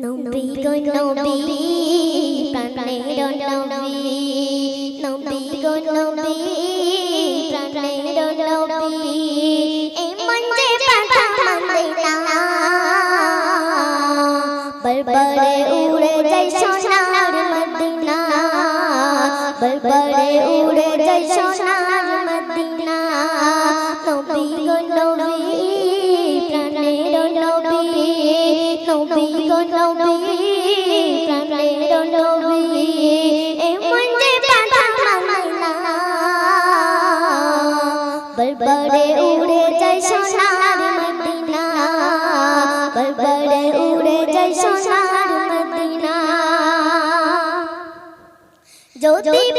নবী গো নবী প্রাণের নবী নবী গো নবী প্রাণের নবী এই মঞ্জে পাঠা মদিনা বলবলে উড়ে যাই সোনার মদিনা বলবলে উড়ে যাই সোনার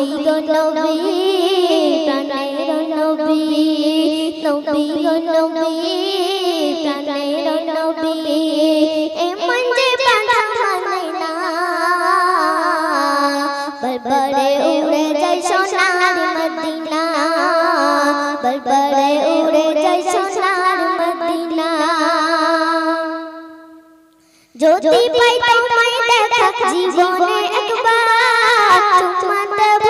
নবী গো নবী প্রাণের দেখা জীবনে একবার দেব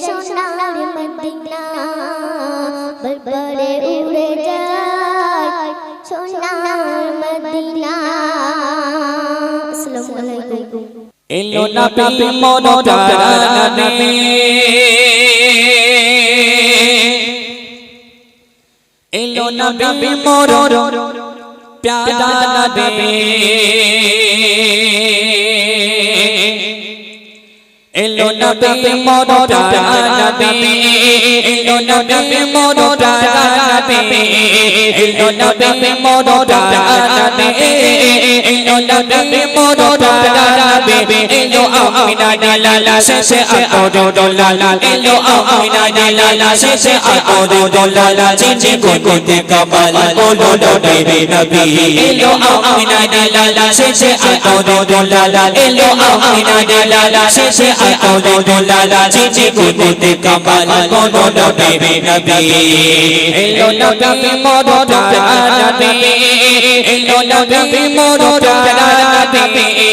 সোনার মদিনা বলবলে উড়ে যাই সোনার মদিনা আসসালামু আলাইকুম এলো নবী মনোজারা নবী এলো নবী মোর প্যারা নবী এলো নবী মনোজারা নবী এলো নবী মনোজারা নবী এলো নবী মনোজারা নবী এলো নবী মনোজারা নবী এলো আমিনা লালা শেষে আকর দোলালা এলো আমিনা লালা শেষে আকর দোলালা চিচি কোতে কমাল বলো নবী নবী এলো আমিনা লালা শেষে আকর দোলালা এলো আমিনা লালা শেষে আকর দোলালা চিচি কোতে কমাল বলো নবী নবী এলো নবী মনোজারা নবী এলো নবী মনোজারা নবী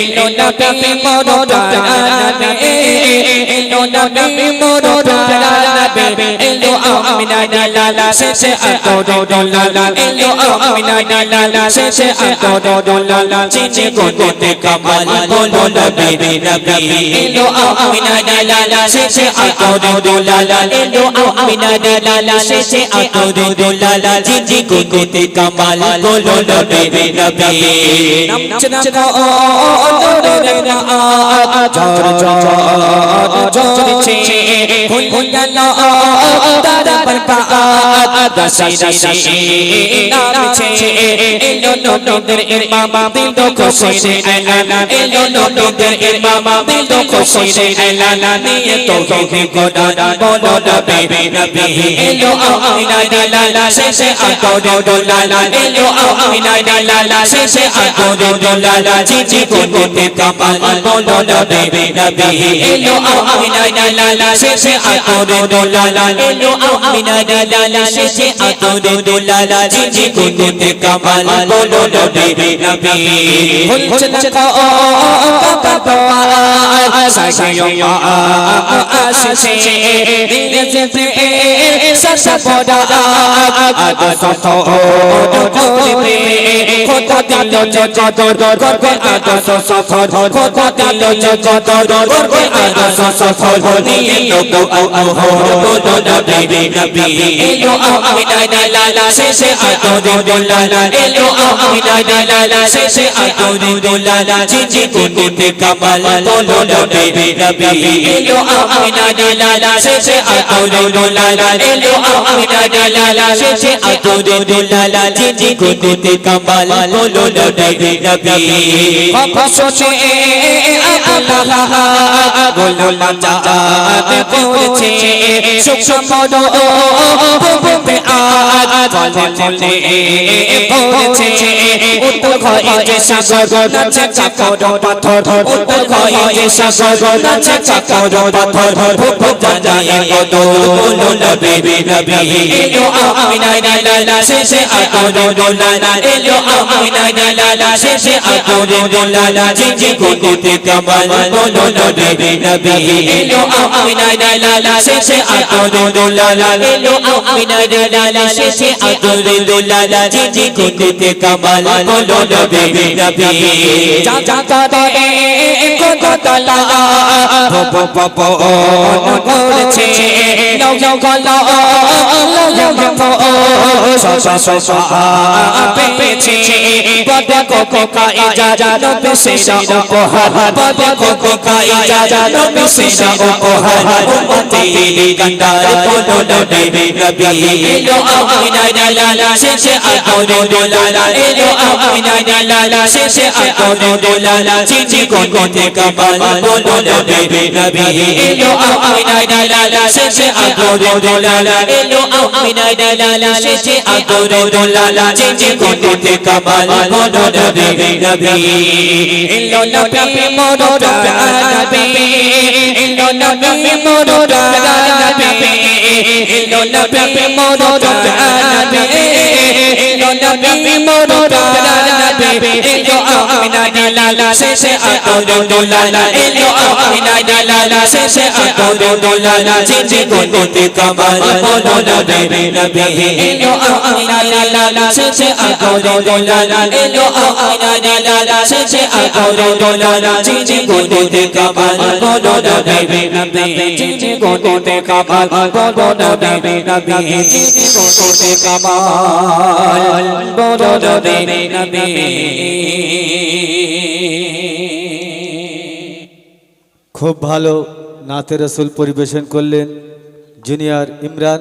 এলো নবী মনোজারা নবী এলো নবী মোর নবী এলো আমিনা লালা শেষে আতো লালা এলো আমিনা লালা শেষে আতো লালা চিচি গোতে কামাল বলো নবী নবী এলো আমিনা লালা শেষে আতো লালা এলো আমিনা লালা শেষে আতো লালা চিচি গোতে কামাল বলো নবী নবী নামছে না ও না ঝড় ঝড় ঝরছে ফুল ফুলালো তারা বরকা দশি দশি নামছে। এলো নবীদের ইমাম দিল খুশি রে আলানা এলো নবীদের ইমাম দিল খুশি রে আলানা নিয়ে তো হে গোডা বলো নবী নবী এলো আমিনা লালা শেষে আকো লালা এলো আমিনা লালা শেষে আকো লালা চিচি কোতে কামাল বলো নবী নবী এলো আমিনা লালা শেষে আকো লালা এলো আমিনা লালা শেষে আকো লালা চিচি কোতে কামাল বলো নবী নবী। আদ সত নিয়ে বলো নবী নবী এলো আমিনা লালা শেষে আতো লালা এলো আমিনা লালা শেষে আতো লালা জিজি কোতে কামাল বলো নবী নবী এলো আমিনা লালা শেষে আতো লালা এলো আমিনা লালা শেষে আতো লালা জিজি কোতে কামাল বলো নবী নবী অপসে আল্লাহ বলো লাজা পড়ছে সুখ সম্পদ ভূপে আজ বলে বলে পড়ছে উত্তর হয়ে সাগর উত্তর হয়ে সাগর নাচে চাকর পাথর আতো লালা এলো আমিনা লালা শেষে আতো লালা জিজি কোতে কামাল বলো নবী নবী। যা যা করে কত তালা পপ পপ করছে। লাও লাও গলা লাও লাও সসা সসা পেছে পদ কো কা ইজাজা নবী সেরা উপহার পদ কো কা ইজাজা নবী সেরা উপহার উম্মতি গন্ডার বলো নবী নবী এলো আমিনা লালা শেষে আতো লালা এলো আমিনা লালা শেষে আতো লালা চিচি কোতে কামাল বলো নবী নবী এলো আমিনা লালা শেষে আতো লালা এলো আমিনা লালা শেষে আতো লালা চিচি কোতে কামাল বলো নবী নবী এলো নবী মোর নবী এলো নবী মোর নবী এলো নবী মোর নবী এলো নবী মোর নবী এলো আমিনা লালা শেষে আতো লালা এলো আমিনা লালা শেষে আতো লালা চিচি কোতে কামাল বলো নবী নবী। এলো আমিনা লালা শেষে আতো লালা এলো আমিনা লালা শেষে আতো লালা চিচি কোতে কামাল বলো নবী নবী। চিচি কোতে কামাল বলো নবী নবী। চিচি কোতে কামাল বলো নবী নবী। খুব ভালো নাতে রসুল পরিবেশন করলেন জুনিয়র ইমরান।